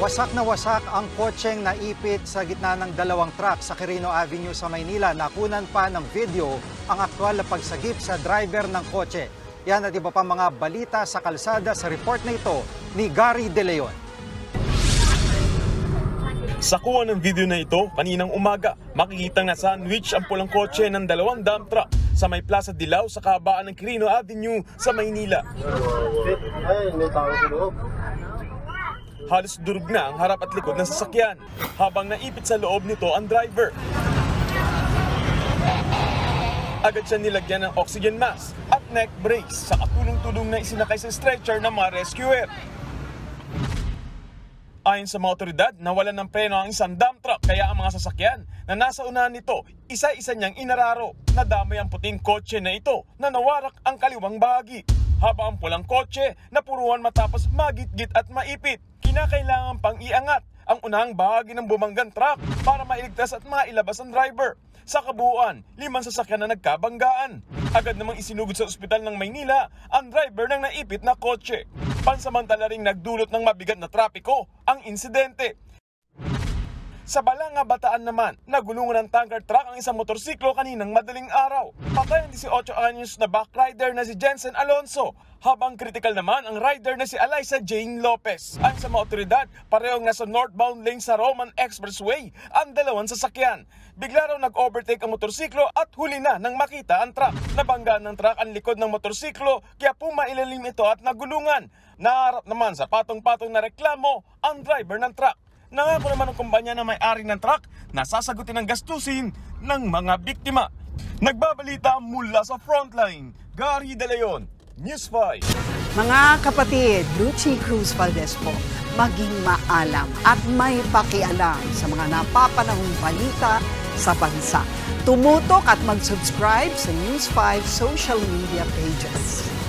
Wasak na wasak ang kotseng naipit sa gitna ng dalawang truck sa Quirino Avenue sa Maynila. Nakunan pa ng video ang aktwal na pagsagip sa driver ng kotse. Yan at iba pa mga balita sa kalsada sa report na ito ni Gary De Leon. Sa kuha ng video na ito, kaninang umaga, makikita na sandwich ang pulang kotse ng dalawang dump truck sa may Plaza Dilaw sa kahabaan ng Quirino Avenue sa Maynila. Ay, may tao sa loob. Halos durog na ang harap at likod ng sasakyan, habang naipit sa loob nito ang driver. Agad siya nilagyan ng oxygen mask at neck brace sa katulong-tulong na isinakay sa stretcher ng mga rescuer. Ayon sa mga otoridad, nawalan ng preno ang isang dump truck kaya ang mga sasakyan na nasa unahan nito, isa-isa niyang inararo. Nadamay ang puting kotse na ito na nawarak ang kaliwang bahagi. Habang ang pulang kotse na puruhan matapos magitgit at maipit, kinakailangan pang iangat ang unahang bahagi ng bumanggang truck para mailigtas at mailabas ang driver. Sa kabuuan, limang sasakyan na nagkabanggaan. Agad namang isinugod sa ospital ng Maynila ang driver ng naipit na kotse. Pansamantala ring nagdulot ng mabigat na trapiko ang insidente. Sa Balanga, Bataan naman, nagulungan ng tanker truck ang isang motorsiklo kaninang madaling araw. Patay ang 18 anyos na backrider na si Jensen Alonso, habang critical naman ang rider na si Eliza Jane Lopez. Ayon sa mga parehong nasa northbound lane sa Roman Expressway ang dalawang sasakyan. Bigla raw nag-overtake ang motorsiklo at huli na nang makita ang truck. Nabangga ng truck ang likod ng motorsiklo kaya pumailalim ito at nagulungan. Naharap naman sa patong-patong na reklamo ang driver ng truck. Nangako naman ang kumpanya na may-ari ng truck na sasagutin ang gastusin ng mga biktima. Nagbabalita mula sa frontline, Gary De Leon, News 5. Mga kapatid, Lucy Cruz Valdez po, maging maalam at may pakialam sa mga napapanahong balita sa bansa. Tumutok at mag-subscribe sa News 5 social media pages.